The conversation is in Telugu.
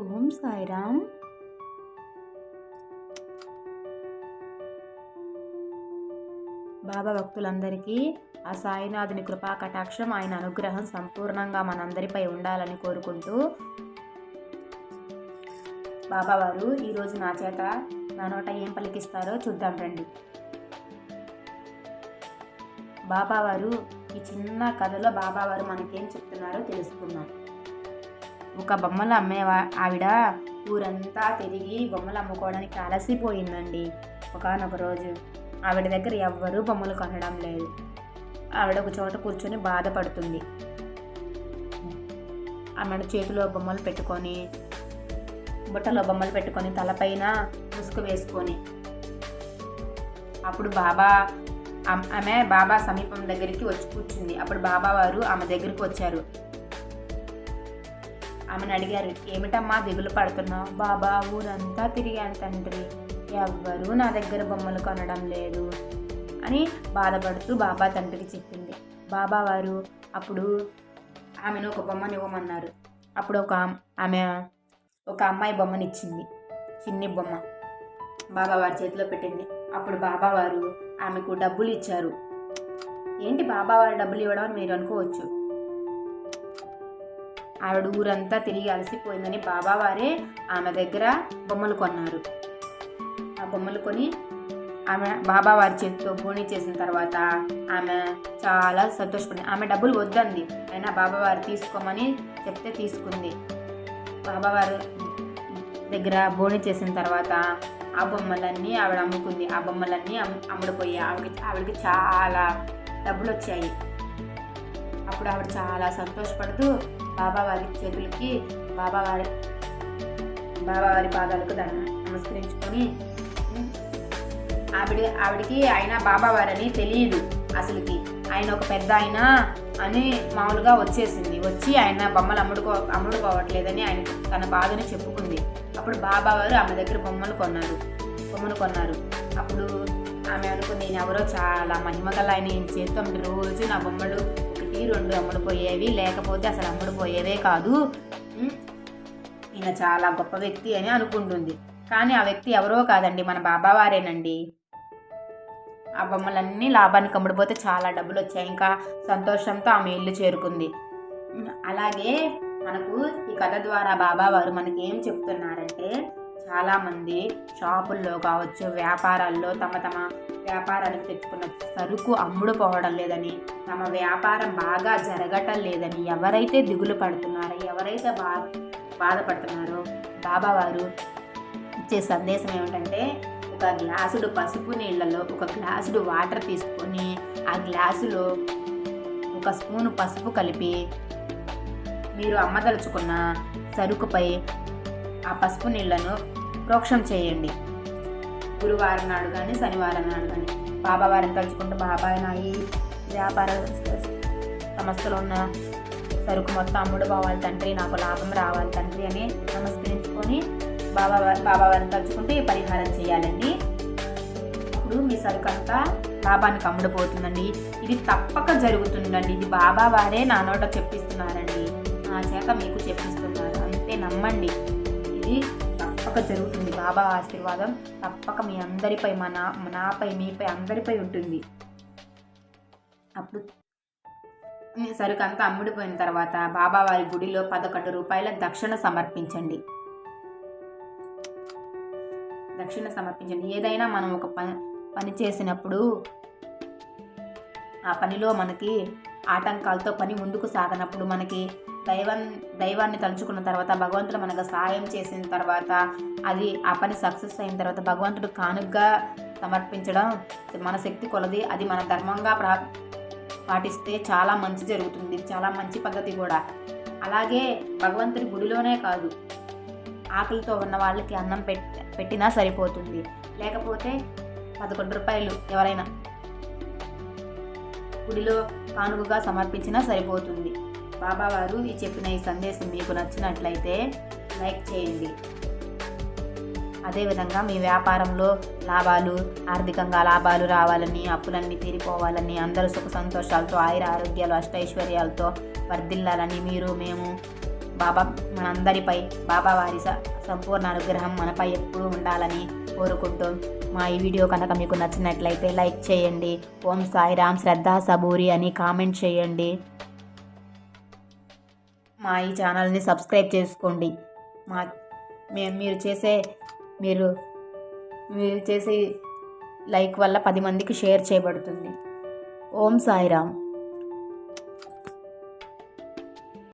ఓం సాయిరామ్. బాబా భక్తులందరికీ ఆ సాయినాథుని కృపా కటాక్షం ఆయన అనుగ్రహం సంపూర్ణంగా మనందరిపై ఉండాలని కోరుకుంటూ బాబావారు ఈరోజు నా చేత నా నోట ఏం పలికిస్తారో చూద్దాం రండి. బాబావారు ఈ చిన్న కథలో బాబావారు మనకేం చెప్తున్నారో తెలుసుకుందాం. ఒక బొమ్మలు అమ్మే ఆవిడ ఊరంతా తిరిగి బొమ్మలు అమ్ముకోవడానికి అలసిపోయిందండి ఒకనొక రోజు ఆవిడ దగ్గర ఎవ్వరూ బొమ్మలు కొనడం లేదు. ఆవిడ ఒక చోట కూర్చొని బాధపడుతుంది. ఆమె చేతిలో బొమ్మలు పెట్టుకొని బుట్టలో బొమ్మలు పెట్టుకొని తలపైన ముసుగు వేసుకొని. అప్పుడు బాబా ఆమె బాబా సమీపం దగ్గరికి వచ్చి కూర్చుంది. అప్పుడు బాబా వారు ఆమె దగ్గరికి వచ్చారు. ఆమెను అడిగారు ఏమిటమ్మా దిగులు పడుతున్నావు? బాబా ఊరంతా తిరిగాను తండ్రి. ఎవ్వరూ నా దగ్గర బొమ్మలు కొనడం లేదు అని బాధపడుతూ బాబా తండ్రికి చెప్పింది. బాబా వారు అప్పుడు ఆమెను ఒక బొమ్మని ఇవ్వమన్నారు. అప్పుడు ఒక ఆమె ఒక అమ్మాయి బొమ్మని ఇచ్చింది చిన్ని బొమ్మ. బాబా వారి చేతిలో పెట్టింది. అప్పుడు బాబా వారు ఆమెకు డబ్బులు ఇచ్చారు. ఏంటి బాబా వారు డబ్బులు ఇవ్వడం అని మీరు అనుకోవచ్చు. ఆవిడ ఊరంతా తిరిగి అలసిపోయిందని బాబావారే ఆమె దగ్గర బొమ్మలు కొన్నారు. ఆ బొమ్మలు కొని ఆమె బాబావారి చేతితో బోణి చేసిన తర్వాత ఆమె చాలా సంతోషపడింది. ఆమె డబ్బులు వద్దంది అయినా బాబావారు తీసుకోమని చెప్తే తీసుకుంది. బాబావారు దగ్గర బోణి చేసిన తర్వాత ఆ బొమ్మలన్నీ ఆవిడ అమ్ముకుంది. ఆ బొమ్మలన్నీ అమ్ము అమ్ముడుపోయాయి ఆవిడకి ఆవిడకి చాలా డబ్బులు వచ్చాయి అప్పుడు ఆవిడ చాలా సంతోషపడుతూ బాబావారి చేతులకి బాబావారి బాబావారి పాదాలకు దండ నమస్కరించుకొని ఆవిడ ఆవిడకి ఆయన బాబావారని తెలియదు అసలుకి. ఆయన ఒక పెద్ద ఆయన అని మామూలుగా వచ్చేసింది. వచ్చి ఆయన బొమ్మలు అమ్ముడుకో అమ్ముడుకోవట్లేదని ఆయన తన బాధని చెప్పుకుంది. అప్పుడు బాబావారు ఆమె దగ్గర బొమ్మలు కొన్నారు. బొమ్మలు కొన్నారు. అప్పుడు ఆమె అనుకుంది నేను ఎవరో చాలా మహిమగల ఆయన. ఏం చేతితో రోజు నా బొమ్మలు ఒకటి రెండు అమ్ముడుపోయేవి లేకపోతే అసలు అమ్ముడుపోయేవే కాదు. ఈయన చాలా గొప్ప వ్యక్తి అని అనుకుంటుంది. కానీ ఆ వ్యక్తి ఎవరో కాదండి మన బాబావారేనండి ఆ బొమ్మలన్నీ లాభానికి అమ్ముడిపోతే చాలా డబ్బులు వచ్చాయి ఇంకా సంతోషంతో ఆమె ఇల్లు చేరుకుంది. అలాగే మనకు ఈ కథ ద్వారా బాబావారు మనకి ఏం చెప్తున్నారంటే చాలామంది షాపుల్లో కావచ్చు వ్యాపారాల్లో తమ తమ వ్యాపారానికి తెచ్చుకున్న సరుకు అమ్ముడుపోవడం లేదని తమ వ్యాపారం బాగా జరగటం లేదని ఎవరైతే దిగులు పడుతున్నారో ఎవరైతే బా బాధపడుతున్నారో బాబావారు ఇచ్చే సందేశం ఏమిటంటే ఒక గ్లాసుడు పసుపు నీళ్ళలో ఒక గ్లాసుడు వాటర్ తీసుకొని ఆ గ్లాసులో ఒక స్పూను పసుపు కలిపి మీరు అమ్మదలుచుకున్న సరుకుపై ఆ పసుపు నీళ్ళను ప్రోక్షం చేయండి. గురువారం నాడు కానీ శనివారం నాడు కానీ. బాబావారిని తలుచుకుంటే బాబాయ్ నా ఈ వ్యాపార సంస్థలో ఉన్న సరుకు మొత్తం అమ్ముడు పోవాలి తండ్రి నాకు లాభం రావాలి తండ్రి అని నమస్కరించుకొని బాబా బాబావారిని తలుచుకుంటే ఈ పరిహారం చేయాలండి. ఇప్పుడు మీ సరుకు అంతా లాభానికి అమ్ముడుపోతుందండి. ఇది తప్పక జరుగుతుందండి. ఇది బాబా వారే నా నోట చెప్పిస్తున్నారండి. నా చేత మీకు చెప్పిస్తున్నారు అంతే నమ్మండి. ఇది తప్పక జరుగుతుంది. బాబా ఆశీర్వాదం తప్పక మీ అందరిపై మా నా నాపై మీపై అందరిపై ఉంటుంది. అప్పుడు మీ సరుకు అంతా అమ్ముడిపోయిన తర్వాత బాబావారి గుడిలో పదకొండు రూపాయల దక్షిణ సమర్పించండి. దక్షిణ సమర్పించండి. ఏదైనా మనం ఒక పని పని చేసినప్పుడు ఆ పనిలో మనకి ఆటంకాలతో పని ముందుకు సాగనప్పుడు మనకి దైవం దైవాన్ని తలుచుకున్న తర్వాత భగవంతుడు మనకు సహాయం చేసిన తర్వాత అది ఆ పని సక్సెస్ అయిన తర్వాత భగవంతుడు కానుగ్గా సమర్పించడం మన శక్తి కొలది. అది మన ధర్మంగా ప్రా పాటిస్తే చాలా మంచి జరుగుతుంది. చాలా మంచి పద్ధతి కూడా. అలాగే భగవంతుడి గుడిలోనే కాదు ఆకలితో ఉన్న వాళ్ళకి అన్నం పెట్ పెట్టినా సరిపోతుంది. లేకపోతే పదకొండు రూపాయలు ఎవరైనా గుడిలో కానుకగా సమర్పించినా సరిపోతుంది. బాబావారు ఈ చెప్పిన ఈ సందేశం మీకు నచ్చినట్లయితే లైక్ చేయండి. అదేవిధంగా మీ వ్యాపారంలో లాభాలు ఆర్థికంగా లాభాలు రావాలని అప్పులన్నీ తీరిపోవాలని అందరూ సుఖ సంతోషాలతో ఆయుర ఆరోగ్యాలు అష్టైశ్వర్యాలతో వర్ధిల్లాలని మీరు మేము బాబా మనందరిపై బాబా వారి స- సంపూర్ణ అనుగ్రహం మనపై ఎప్పుడూ ఉండాలని కోరుకుంటూ మా ఈ వీడియో కనుక మీకు నచ్చినట్లయితే లైక్ చేయండి. ఓం సాయిరామ్ శ్రద్ధా సబూరి అని కామెంట్ చేయండి. మా ఈ ఛానల్ని సబ్స్క్రైబ్ చేసుకోండి. మా మేము మీరు చేసే మీరు మీరు చేసే లైక్ వల్ల పది మందికి షేర్ చేయబడుతుంది. ఓం సాయిరామ్.